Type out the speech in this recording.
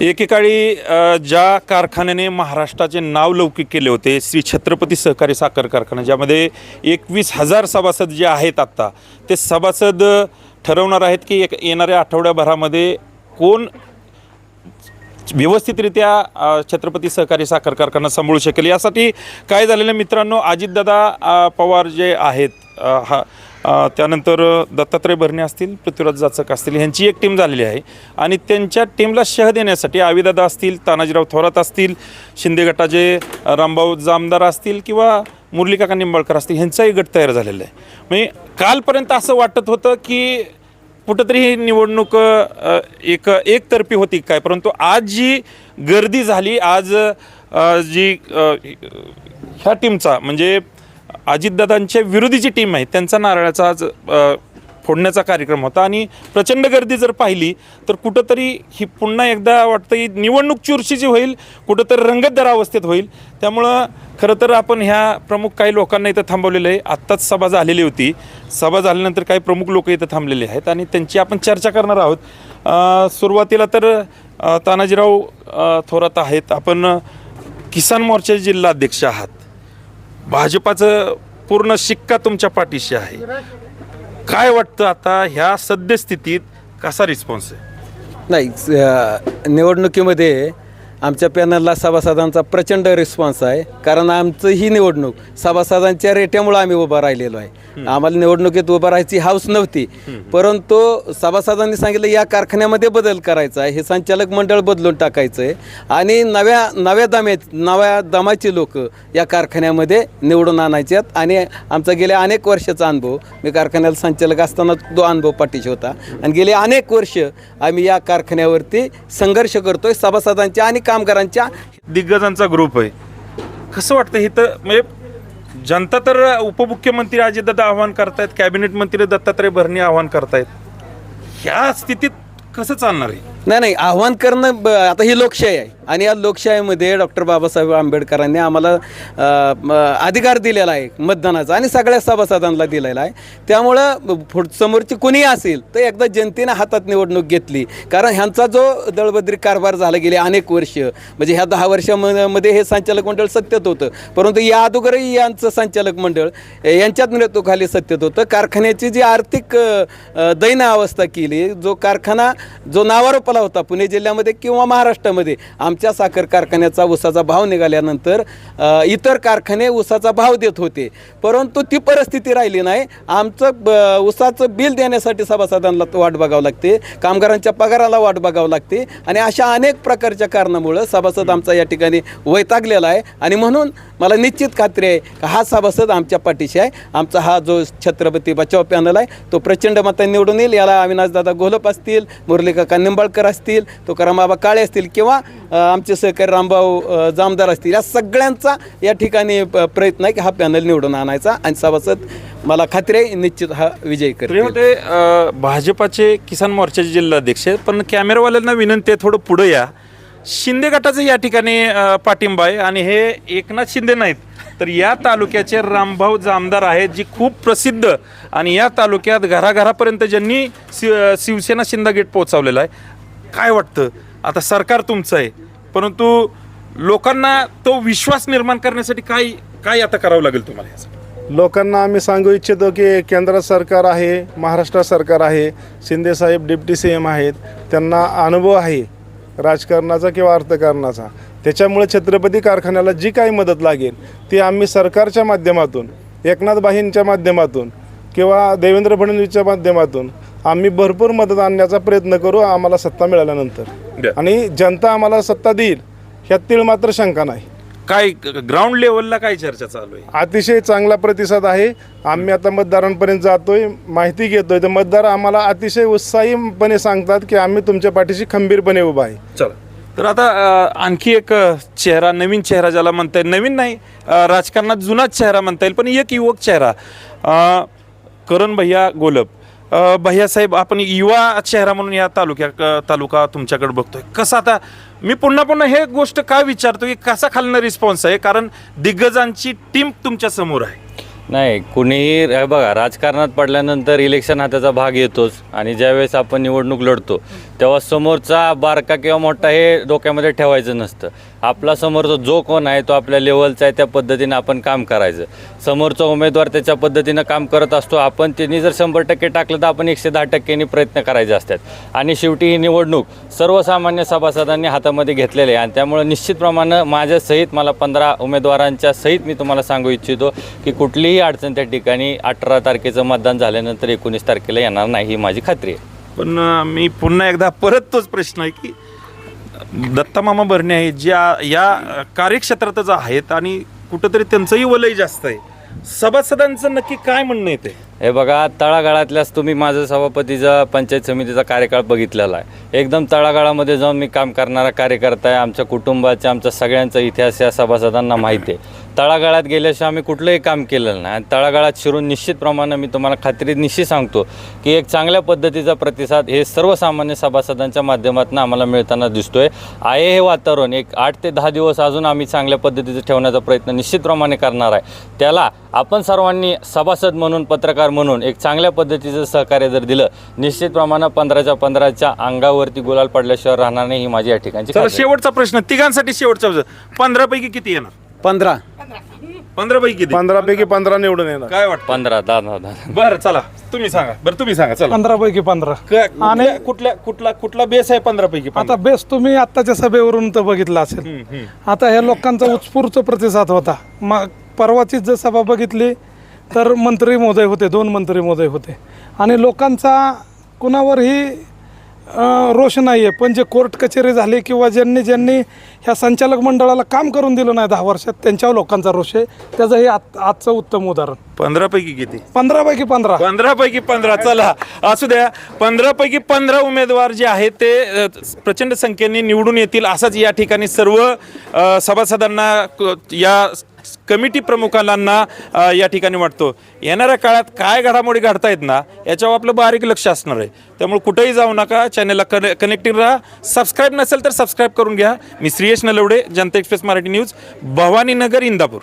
एकेकाळी ज्या कारखान्याने महाराष्ट्राचे नाव लौकिक केले होते श्री छत्रपती सहकारी साखर कारखाना ज्यामध्ये एकवीस हजार सभासद जे आहेत आत्ता ते सभासद ठरवणार आहेत की एक येणाऱ्या आठवड्याभरामध्ये कोण व्यवस्थितरित्या छत्रपती सहकारी साखर कारखाना सांभाळू शकेल? यासाठी काय झालेलं मित्रांनो अजितदादा पवार जे आहेत हा त्यानंतर दत्तात्रय भरणे असतील पृथ्वीराज जाचक असतील ह्यांची एक टीम झालेली आहे. आणि त्यांच्या टीमला शह देण्यासाठी आविदादा असतील तानाजीराव थोरात असतील शिंदे गटाचे रामभाऊ जामदार असतील किंवा मुरलीकाका निंबाळकर असतील ह्यांचाही गट तयार झालेला आहे. म्हणजे कालपर्यंत असं वाटत होतं की कुठंतरी ही निवडणूक एक एकतर्फी होती काय परंतु आज जी गर्दी झाली आज जी ह्या टीमचा म्हणजे अजितदादांच्या विरोधीची टीम आहे त्यांचा नारळाचा आज फोडण्याचा कार्यक्रम होता आणि प्रचंड गर्दी जर पाहिली तर कुठंतरी ही पुन्हा एकदा वाटतं ही निवडणूक चुरशीची होईल कुठंतरी रंगतदार अवस्थेत होईल. त्यामुळं खरं तर आपण ह्या प्रमुख काही लोकांना इथं थांबवलेलं आहे. आत्ताच सभा झालेली होती. सभा झाल्यानंतर काही प्रमुख लोक इथं थांबलेले आहेत आणि त्यांची आपण चर्चा करणार आहोत. सुरुवातीला तर तानाजीराव थोरात आहेत. आपण किसान मोर्चाचे जिल्हा अध्यक्ष आहात. भाजपाचं पूर्ण शिक्का तुमच्या पाठीशी आहे. काय वाटतं आता ह्या सद्यस्थितीत कसा रिस्पॉन्स आहे? नाही निवडणुकीमध्ये आमच्या पॅनलला सभासदांचा प्रचंड रिस्पॉन्स आहे. कारण आमचं ही निवडणूक सभासदांच्या रेट्यामुळे आम्ही उभा राहिलेलो आहे. आम्हाला निवडणुकीत उभा राहायची हाऊस नव्हती. परंतु सभासदांनी सांगितलं या कारखान्यामध्ये बदल करायचा आहे. हे संचालक मंडळ बदलून टाकायचं आहे आणि नव्या नव्या दमे नव्या दमाची लोक या कारखान्यामध्ये निवडून आणायचे आहेत. आणि आमचा गेल्या अनेक वर्षाचा अनुभव मी कारखान्याला संचालक असताना तो अनुभव पाठीशी होता. आणि गेले अनेक वर्ष आम्ही या कारखान्यावरती संघर्ष करतोय. सभासदांच्या आणि कामगारांच्या दिग्गजांचा ग्रुप आहे. कसं वाटतं हे तर म्हणजे जनता तर उपमुख्यमंत्री अजितदादा आव्हान करतायत कॅबिनेट मंत्री दत्तात्रय भरणे आव्हान करतायत. ह्या स्थितीत कसं चालणार आहे? नाही नाही आव्हान करणं ब- आता ही लोकशाही आहे. आणि या लोकशाहीमध्ये डॉक्टर बाबासाहेब आंबेडकरांनी आम्हाला अ, म, अधिकार दिलेला आहे मतदानाचा आणि सगळ्या सभासदांना दिलेला आहे. त्यामुळं पुढ समोरची कोणीही असेल तर एकदा जनतेनं हातात निवडणूक घेतली. कारण ह्यांचा जो दळबद्री कारभार झाला गेले अनेक वर्ष म्हणजे ह्या दहा वर्षामध्ये हे संचालक मंडळ सत्तेत होतं. परंतु या अगोदरही यांचं संचालक मंडळ अ, यांच्यात नेतृत्वाखाली सत्तेत होतं. कारखान्याची जी आर्थिक अ, अ, अवस्था केली जो कारखाना जो नावारोपाला होता पुणे जिल्ह्यामध्ये किंवा महाराष्ट्रामध्ये. आमच्या साखर कारखान्याचा ऊसाचा भाव निघाल्यानंतर इतर कारखाने ऊसाचा भाव देत होते. परंतु ती परिस्थिती राहिली नाही. आमचं ब- ऊसाचं बिल देण्यासाठी सभासदांना वाट बघावं लागते. कामगारांच्या पगाराला वाट बघावं लागते. आणि अशा अनेक प्रकारच्या कारणामुळं सभासद आमचा या ठिकाणी वैतागलेला आहे. आणि म्हणून मला निश्चित खात्री आहे की हा सभासद आमच्या पाठीशी आहे. आमचा हा जो छत्रपती बचाव पॅनल आहे तो प्रचंड मतांनी निवडून येईल. याला अविनाशदादा घोलप असतील मुरलीकाका निंबाळकर असतील तुकारामबाबा काळे असतील किंवा आमचे सहकारी रामभाऊ जामदार असतील या सगळ्यांचा या ठिकाणी प्रयत्न आहे की हा पॅनल निवडून आणायचा आणि सभासद मला खात्री आहे निश्चित हा विजय करते भाजपाचे किसान मोर्चाचे जिल्हाध्यक्ष आहेत पण कॅमेरावाल्यांना विनंती आहे थोडं पुढं या. शिंदे गटाचं या ठिकाणी पाठिंबा आहे आणि हे एकनाथ शिंदे नाहीत. तर या तालुक्याचे रामभाऊ जामदार आहेत जी खूप प्रसिद्ध आणि या तालुक्यात घराघरापर्यंत ज्यांनी शिव शिवसेना शिंदा गेट पोहोचवलेला आहे. काय वाटतं? आता सरकार तुमचं आहे परंतु लोकांना तो विश्वास निर्माण करण्यासाठी काय काय आता करावं लागेल तुम्हाला यासाठी? लोकांना आम्ही सांगू इच्छितो की केंद्र सरकार आहे महाराष्ट्र सरकार आहे शिंदेसाहेब डिप्टी सी एम आहेत त्यांना अनुभव आहे राजकारणाचा किंवा अर्थकारणाचा. त्याच्यामुळे छत्रपती कारखान्याला जी काही मदत लागेल ती आम्ही सरकारच्या माध्यमातून एकनाथ बाहींच्या माध्यमातून किंवा देवेंद्र फडणवीसच्या माध्यमातून आम्ही भरपूर मदत आणण्याचा प्रयत्न करू आम्हाला सत्ता मिळाल्यानंतर. बरं. आणि जनता आम्हाला सत्ता देईल ह्यात तीळ मात्र शंका नाही. काय ग्राउंड लेवलला काय चर्चा चालू आहे? अतिशय चांगला प्रतिसाद आहे. आम्ही आता मतदारांपर्यंत जातोय माहिती घेतोय. तर मतदार आम्हाला अतिशय उत्साहीपणे सांगतात की आम्ही तुमच्या पाठीशी खंबीरपणे उभा आहे. चला. तर आता अ, आणखी एक अ, चेहरा नवीन चेहरा ज्याला म्हणता येईल. नवीन नाही अ, राजकारणात जुनाच चेहरा म्हणता येईल पण एक युवक चेहरा. अ, करण भैया गोलप. भैयासाहेब भैया साहेब आपण युवा चेहरा म्हणून या तालुक्या तालुका तुमच्याकडे बघतोय. कसं आता मी पुन्हा पुन्हा हे गोष्ट का विचारतो की कसा खालनं रिस्पॉन्स आहे? कारण दिग्गजांची टीम तुमच्यासमोर आहे. नाही कुणीही बघा राजकारणात पडल्यानंतर इलेक्शन हा त्याचा भाग येतोच. आणि ज्यावेळेस आपण निवडणूक लढतो तेव्हा समोरचा बारका किंवा मोठा हे डोक्यामध्ये ठेवायचं नसतं. आपला समोरचा जो कोण आहे तो आपल्या लेवलचा आहे त्या पद्धतीनं आपण काम करायचं. समोरचा उमेदवार त्याच्या पद्धतीनं काम करत असतो आपण त्यांनी जर शंभर टक्के टाकलं तर आपण एकशे दहा टक्क्यांनी प्रयत्न करायचे असतात. आणि शेवटी ही निवडणूक सर्वसामान्य सभासदांनी हातामध्ये घेतलेली आहे. आणि त्यामुळे निश्चितप्रमाणे माझ्या सहित मला पंधरा उमेदवारांच्या सहित मी तुम्हाला सांगू इच्छितो की कुठलीही अडचण त्या ठिकाणी अठरा तारखेचं मतदान झाल्यानंतर एकोणीस तारखेला येणार नाही ही माझी खात्री आहे. पण मी पुन्हा एकदा परत तोच प्रश्न आहे की दत्तामामा भरणे आहे ज्या या कार्यक्षेत्रातच आहेत आणि कुठंतरी त्यांचंही वलय जास्त आहे. सभासदांचं नक्की काय म्हणणं येते हे बघा तळागाळातल्याच तुम्ही माझं सभापतीचा पंचायत समितीचा कार्यकाळ बघितलेला आहे. एकदम तळागाळामध्ये जाऊन मी काम करणारा कार्यकर्ता आहे. आमच्या कुटुंबाचा आमच्या सगळ्यांचा इतिहास या सभासदांना माहिती आहे. तळागाळात गेल्याशिवाय आम्ही कुठलंही काम केलेलं नाही. आणि तळागाळात शिरून निश्चितप्रमाणे मी तुम्हाला खात्री निश्चित सांगतो की एक चांगल्या पद्धतीचा प्रतिसाद हे सर्वसामान्य सभासदांच्या माध्यमातून आम्हाला मिळताना दिसतोय. आहे हे वातावरण. एक आठ ते दहा दिवस अजून आम्ही चांगल्या पद्धतीचं ठेवण्याचा प्रयत्न निश्चितप्रमाणे करणार आहे. त्याला आपण सर्वांनी सभासद म्हणून पत्रकार म्हणून एक चांगल्या पद्धतीचं सहकार्य जर दिलं निश्चितप्रमाणे पंधराच्या पंधराच्या अंगावरती गुलाल पडल्याशिवाय राहणार नाही ही माझी या ठिकाणची. शेवटचा प्रश्न. तिघांसाठी शेवटचा पंधरा पैकी किती येणार? पंधरा. पंधरा पैकी किती पंधरापैकी पंधरा निवडून येणार. काय वाटतं? पंधरा दहा दहा दहा. बरं चला. तुम्ही सांगा. बरं तुम्ही सांगा. चला. पंधरा पैकी पंधरा. क- कुठल्या कुठल्या कुठला कुठला बेस आहे पंधरा पैकी आता बेस तुम्ही आत्ताच्या सभेवरून तर बघितला असेल. आता ह्या लोकांचा उत्स्फूर्त प्रतिसाद होता. मग परवाचीच जर सभा बघितली तर मंत्री महोदय होते दोन मंत्री महोदय होते. आणि लोकांचा कुणावरही रोष नाही आहे पण जे कोर्ट कचेरी झाली किंवा ज्यांनी ज्यांनी ह्या संचालक मंडळाला काम करून दिलं नाही दहा वर्षात त्यांच्यावर लोकांचा रोष आहे. त्याचं हे आत- आजचं उत्तम उदाहरण. पंधरा पैकी किती? पंधरा पैकी पंधरा. पंधरा पैकी पंधरा. चला असू द्या. पंधरा पैकी पंधरा उमेदवार जे आहेत ते अ, प्रचंड संख्येने निवडून येतील असाच या ठिकाणी सर्व अ, सभासदांना क- या कमिटी प्रमुखांना या ठिकाणी वाटतो. येणाऱ्या काळात काय घडामोडी घडतायत ना याच्यावर आपलं बारीक लक्ष असणार आहे. त्यामुळे कुठेही जाऊ नका चॅनलला कने कनेक्टिंग राहा. सबस्क्राईब नसेल तर सबस्क्राईब करून घ्या. मी श्रीयश नलवडे जनता एक्सप्रेस मराठी न्यूज भवानीनगर इंदापूर.